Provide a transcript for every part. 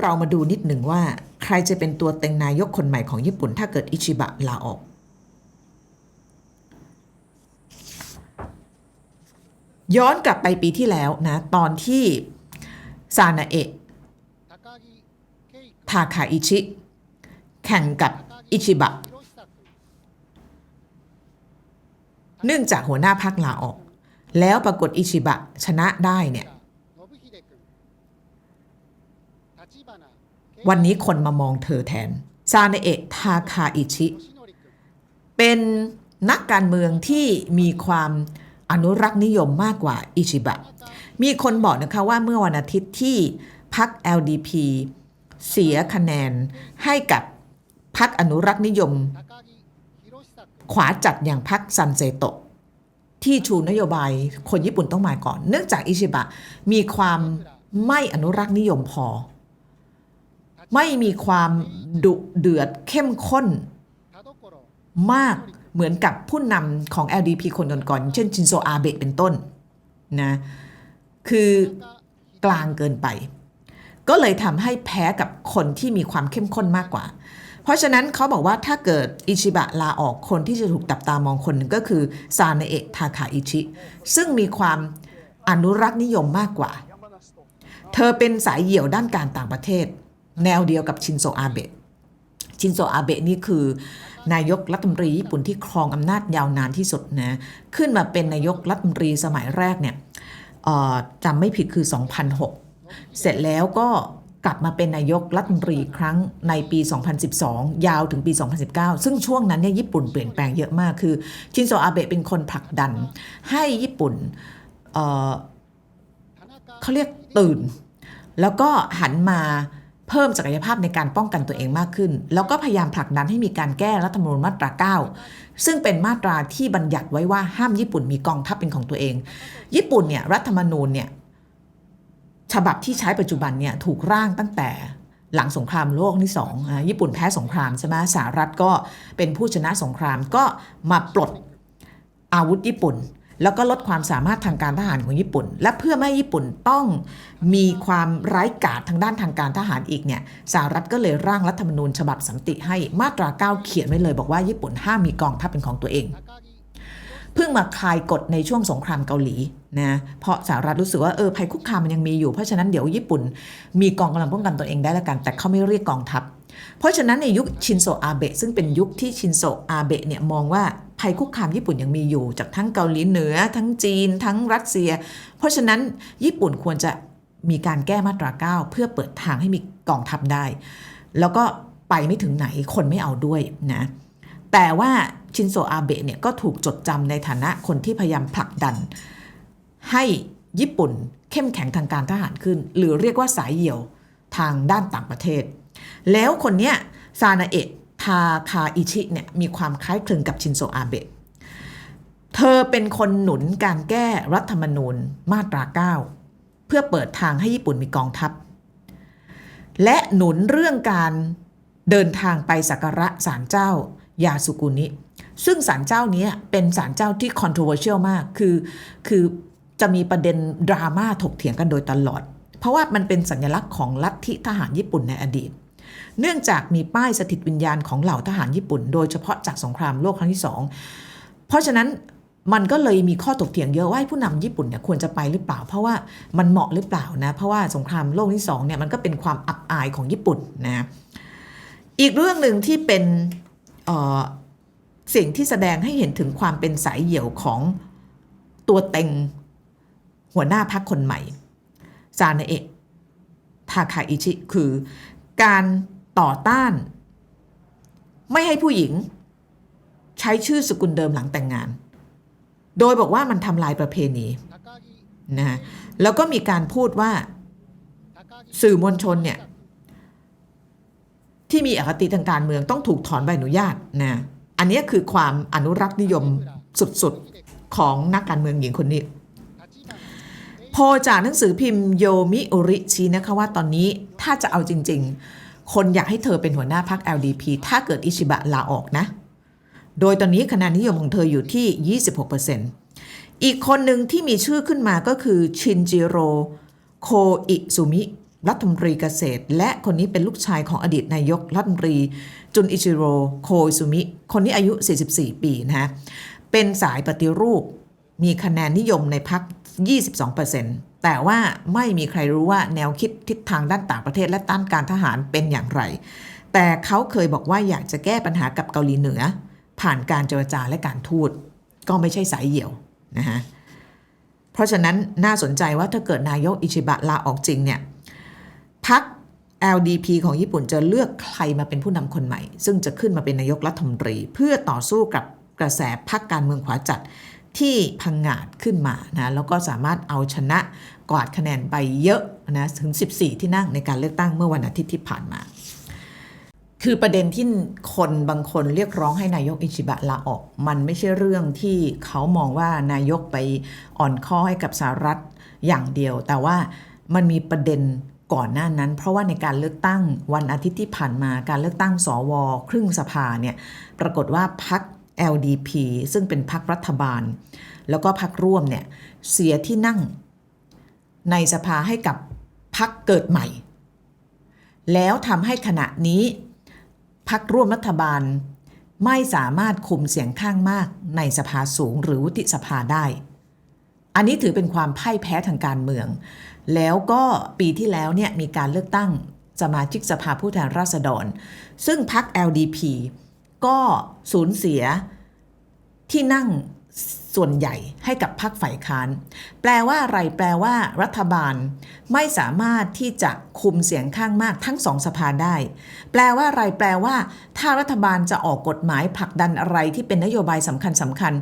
เรามาดูนิดหนึ่งว่า ใครจะเป็นตัวเต็งนายกคนใหม่ของญี่ปุ่น ถ้าเกิดอิชิบะลาออกย้อนกลับไปปีที่แล้วนะ ตอนที่ซานาเอะทาคาอิชิ แข่งกับอิชิบะ เนื่องจากหัวหน้าพักลาออก แล้วปรากฏอิชิบะชนะได้เนี่ย วันนี้คนมามองเธอแทน ซาเนเอะทาคาอิชิ เป็นนักการเมืองที่มีความอนุรักษ์นิยมมากกว่าอิชิบะ มีคนบอกนะคะว่าเมื่อวันอาทิตย์ที่พรรค LDP เสียคะแนนให้กับพรรคอนุรักษ์นิยม ขวาจัดอย่างพรรคซันเซโตะ ที่ชูนโยบายคนญี่ปุ่นต้องมาก่อน เนื่องจากอิชิบะมีความไม่อนุรักษ์นิยมพอ ไม่มีความดุเดือดเข้มข้นมากเหมือนกับผู้นำของ LDP คนก่อนๆเช่นชินโซอาเบะเป็นต้นนะคือกลางเกินไป ก็เลยทำให้แพ้กับคนที่มีความเข้มข้นมากกว่า เพราะฉะนั้นเขาบอกว่าถ้าเกิดอิชิบะลาออกคนที่จะถูกตับตามองคนหนึ่งก็คือซาเนเอะทาคาอิชิ ซึ่งมีความอนุรักษ์นิยมมากกว่า เธอเป็นสายเหี่ยวด้านการต่างประเทศ แนวเดียวกับชินโซอาเบะชินโซอาเบะนี่คือนายกรัฐมนตรีญี่ปุ่นที่ครองอำนาจยาวนานที่สุดนะขึ้นมาเป็นนายกรัฐมนตรีสมัยแรกเนี่ยจำไม่ผิดคือ 2006 เสร็จแล้วก็กลับมาเป็นนายกรัฐมนตรีครั้งในปี 2012 ยาวถึงปี 2019 ซึ่งช่วงนั้นเนี่ยญี่ปุ่นเปลี่ยนแปลงเยอะมากคือ ชินโซอาเบะเป็นคนผลักดัน ให้ญี่ปุ่นเเขาเรียกตื่น แล้วก็หันมา เพิ่มศักยภาพในการป้องกันตัวเองมากขึ้น แล้วก็พยายามผลักดันให้มีการแก้รัฐธรรมนูญมาตรา 9 ซึ่งเป็นมาตราที่บัญญัติไว้ว่าห้ามญี่ปุ่นมีกองทัพเป็นของตัวเอง ญี่ปุ่นเนี่ยรัฐธรรมนูญเนี่ยฉบับที่ใช้ปัจจุบันเนี่ยถูกร่างตั้งแต่หลังสงครามโลกที่สองญี่ปุ่นแพ้สงครามใช่ไหมสหรัฐก็เป็นผู้ชนะสงครามก็มาปลดอาวุธญี่ปุ่น แล้วก็ลดความสามารถทางการทหารของญี่ปุ่น และเพื่อไม่ให้ญี่ปุ่นต้องมีความไร้กาจทางด้านทางการทหารอีกเนี่ยสหรัฐก็เลยร่างรัฐธรรมนูญฉบับสันติให้มาตรา 9 เขียนไว้เลย บอกว่าญี่ปุ่นห้ามมีกองทัพเป็นของตัวเอง เพิ่งมาคลายกฎในช่วงสงครามเกาหลีนะเพราะสหรัฐรู้สึกว่าเออภัยคุกคามมันยังมีอยู่เพราะฉะนั้นเดี๋ยวญี่ปุ่น มีกองกำลังป้องกันตัวเองได้แล้วกัน แต่เขาไม่เรียกกองทัพ เพราะฉะนั้นในยุคชินโซอาเบะซึ่งเป็นยุคที่ชินโซอาเบะเนี่ยมองว่า ภัยคุกคามญี่ปุ่นยังมีอยู่ จากทั้งเกาหลีเหนือ ทั้งจีน ทั้งรัสเซีย เพราะฉะนั้นญี่ปุ่นควรจะมีการแก้มาตรา 9 เพื่อเปิดทางให้มีกองทัพได้ แล้วก็ไปไม่ถึงไหนคนไม่เอาด้วยนะแต่ว่าชินโซอาเบะเนี่ยก็ถูกจดจำในฐานะคนที่พยายามผลักดัน ให้ญี่ปุ่นเข้มแข็งทางการทหารขึ้น หรือเรียกว่าสายเหี่ยวทางด้านต่างประเทศ แล้วคนเนี้ยซานาเอะ ทาคาอิชิเนี่ยมีความคล้ายคลึงกับชินโซอาเบะเธอเป็นคนหนุนการแก้รัฐธรรมนูญมาตรา 9 เพื่อเปิดทางให้ญี่ปุ่นมีกองทัพ และหนุนเรื่องการเดินทางไปสักการะศาลเจ้ายาสุกุนิ ซึ่งศาลเจ้านี้เป็นศาลเจ้าที่ controversial มาก คือ คือจะมีประเด็นดราม่าถกเถียงกันโดยตลอด เพราะว่ามันเป็นสัญลักษณ์ของลัทธิทหารญี่ปุ่นในอดีต เนื่องจากมีป้ายสถิตวิญญาณของเหล่าทหารญี่ปุ่น โดยเฉพาะจากสงครามโลกครั้งที่สองเพราะฉะนั้นมันก็เลยมีข้อถกเถียงเยอะว่าผู้นำญี่ปุ่นเนี่ยควรจะไปหรือเปล่า เพราะว่ามันเหมาะหรือเปล่านะ เพราะว่าสงครามโลกที่สองเนี่ยมันก็เป็นความอับอายของญี่ปุ่นนะอีกเรื่องหนึ่งที่เป็นสิ่งที่แสดงให้เห็นถึงความเป็นสายเหี่ยวของตัวเต็งหัวหน้าพักคคนใหม่ซาเนเอะทาคาอิชิ คือ การต่อต้าน ไม่ให้ผู้หญิง ใช้ชื่อสกุลเดิมหลังแต่งงาน โดยบอกว่ามันทำลายประเพณีนะฮะแล้วก็มีการพูดว่าสื่อมวลชนเนี่ยที่มีอคติทางการเมืองต้องถูกถอนใบอนุญาตนะ อันนี้คือความอนุรักษ์นิยมสุดๆ ของนักการเมืองหญิงคนนี้โพลจากหนังสือพิมพ์โยมิอุริชี้นะคะว่าตอนนี้ ถ้าจะเอาจริง ๆ คนอยากให้เธอเป็นหัวหน้าพรรค LDP ถ้าเกิดอิชิบะลาออกนะ โดยตอนนี้คะแนนนิยมของเธออยู่ที่ 26%อีกคนหนึ่งที่มีชื่อขึ้นมาก็คือชินจิโร่โคอิซุมิรัฐมนตรีเกษตร และคนนี้เป็นลูกชายของอดีตนายกรัฐมนตรี จุนอิชิโร่โคอิซุมิ คนนี้อายุ 44 ปีนะฮะเป็นสายปฏิรูปมีคะแนนนิยมในพัก 22% แต่ว่าไม่มีใครรู้ว่าแนวคิดทิศทางด้านต่างประเทศและต้านการทหารเป็นอย่างไร แต่เขาเคยบอกว่าอยากจะแก้ปัญหากับเกาหลีเหนือ ผ่านการเจรจาและการทูต ก็ไม่ใช่สายเหี่ยวนะฮะเพราะฉะนั้นน่าสนใจว่าถ้าเกิดนายกอิชิบะลาออกจริงเนี่ยพัก LDP ของญี่ปุ่นจะเลือกใครมาเป็นผู้นำคนใหม่ ซึ่งจะขึ้นมาเป็นนายกรัฐมนตรี เพื่อต่อสู้กับกระแสพักการเมืองขวาจัด ที่พังงาดขึ้นมานะแล้วก็สามารถเอาชนะกวาดคะแนนไปเยอะนะถึง 14 ที่นั่งในการเลือกตั้งเมื่อวันอาทิตย์ที่ผ่านมา คือประเด็นที่คนบางคนเรียกร้องให้นายกอิชิบะลาออก มันไม่ใช่เรื่องที่เขามองว่านายกไปอ่อนข้อให้กับสหรัฐอย่างเดียว แต่ว่ามันมีประเด็นก่อนหน้านั้น เพราะว่าในการเลือกตั้งวันอาทิตย์ที่ผ่านมาการเลือกตั้งสว ครึ่งสภาเนี่ยปรากฏว่าพัก LDP ซึ่งเป็นพักรัฐบาล แล้วก็พักร่วมเนี่ยเสียที่นั่งในสภาให้กับพักเกิดใหม่ แล้วทำให้ขณะนี้พักร่วมรัฐบาลไม่สามารถคุมเสียงข้างมากในสภาสูงหรือวุฒิสภาได้ อันนี้ถือเป็นความพ่ายแพ้ทางการเมือง แล้วก็ปีที่แล้วเนี่ยมีการเลือกตั้งสมาชิกสภาผู้แทนราษฎร ซึ่งพัก LDP ก็สูญเสียที่นั่งส่วนใหญ่ให้กับพรรคฝ่ายค้าน แปลว่าอะไร แปลว่า รัฐบาลไม่สามารถที่จะคุมเสียงข้างมากทั้งสองสภาได้ แปลว่าอะไร แปลว่า ถ้ารัฐบาลจะออกกฎหมายผลักดันอะไรที่เป็นนโยบายสำคัญสำคัญ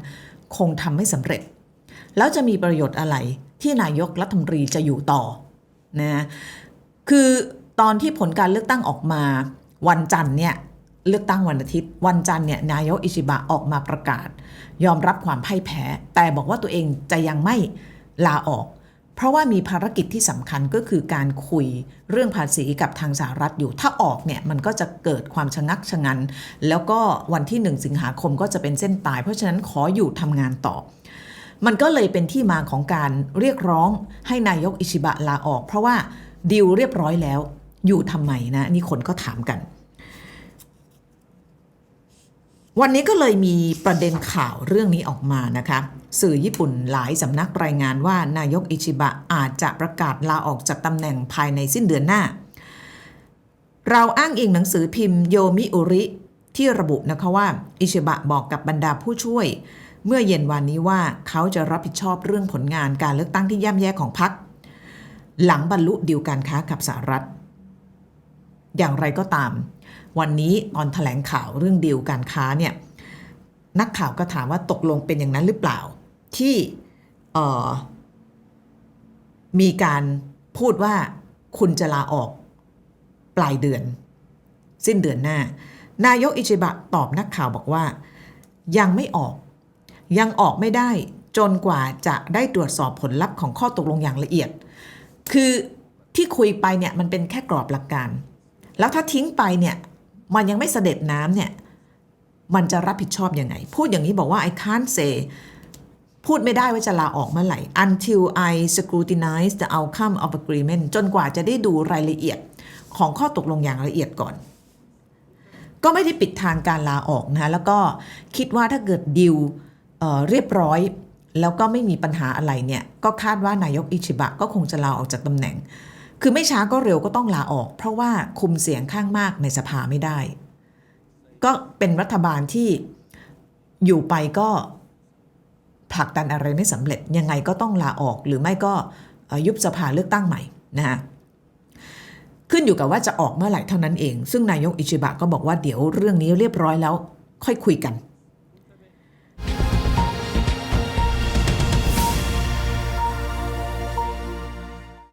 คงทำไม่สำเร็จ แล้วจะมีประโยชน์อะไรที่นายกรัฐมนตรีจะอยู่ต่อนะคือตอนที่ผลการเลือกตั้งออกมา วันจันทร์เนี่ย เลือกตั้งวันอาทิตย์ วันจันทร์เนี่ยนายกอิชิบะออกมาประกาศ ยอมรับความพ่ายแพ้ แต่บอกว่าตัวเองจะยังไม่ลาออก เพราะว่ามีภารกิจที่สำคัญก็คือการคุยเรื่องภาษีกับทางสหรัฐอยู่ถ้าออกเนี่ยมันก็จะเกิดความชะงักชะงัน แล้วก็วันที่ 1 สิงหาคมก็จะเป็นเส้นตาย เพราะฉะนั้นขออยู่ทำงานต่อมันก็เลยเป็นที่มาของการเรียกร้องให้นายกอิชิบะลาออก เพราะว่าดีลเรียบร้อยแล้ว อยู่ทำไมนะ นี่คนก็ถามกัน วันนี้ก็เลยมีประเด็นข่าวเรื่องนี้ออกมานะคะ สื่อญี่ปุ่นหลายสำนักรายงานว่านายกอิชิบะอาจจะประกาศลาออกจากตำแหน่งภายในสิ้นเดือนหน้า เราอ้างอิงหนังสือพิมพ์โยมิอุริที่ระบุนะคะว่า อิชิบะบอกกับบรรดาผู้ช่วย เมื่อเย็นวันนี้ว่าเขาจะรับผิดชอบเรื่องผลงานการเลือกตั้งที่ย่ำแย่ของพรรคหลังบรรลุดีลการค้ากับสหรัฐ อย่างไรก็ตาม วันนี้ตอนแถลงข่าวเรื่องดีลการค้าเนี่ยนักข่าวก็ถามว่าตกลงเป็นอย่างนั้นหรือเปล่า ที่มีการพูดว่าคุณจะลาออกปลายเดือน สิ้นเดือนหน้า นายกอิชิบะตอบนักข่าวบอกว่า ยังไม่ออก ยังออกไม่ได้จนกว่าจะได้ตรวจสอบผลลัพธ์ของข้อตกลงอย่างละเอียด คือที่คุยไปเนี่ยมันเป็นแค่กรอบหลักการ แล้วถ้าทิ้งไปเนี่ยมันยังไม่เสด็จน้ำเนี่ยมันจะรับผิดชอบยังไง พูดอย่างนี้บอกว่า I can't say พูดไม่ได้ว่าจะลาออกเมื่อไหร่ until I scrutinize the outcome of agreement จนกว่าจะได้ดูรายละเอียดของข้อตกลงอย่างละเอียดก่อน ก็ไม่ได้ปิดทางการลาออกนะแล้วก็คิดว่าถ้าเกิดดิวเเรียบร้อย แล้วก็ไม่มีปัญหาอะไรเนี่ย ก็คาดว่านายกอิชิบะก็คงจะลาออกจากตำแหน่ง คือไม่ช้าก็เร็วก็ต้องลาออก เพราะว่าคุมเสียงข้างมากในสภาไม่ได้ ก็เป็นรัฐบาลที่อยู่ไปก็ผลักดันอะไรไม่สำเร็จยังไงก็ต้องลาออกหรือไม่ก็ยุบสภาเลือกตั้งใหม่นะฮะขึ้นอยู่กับว่าจะออกเมื่อไหร่เท่านั้นเอง ซึ่งนายกอิชิบะก็บอกว่าเดี๋ยวเรื่องนี้เรียบร้อยแล้วค่อยคุยกัน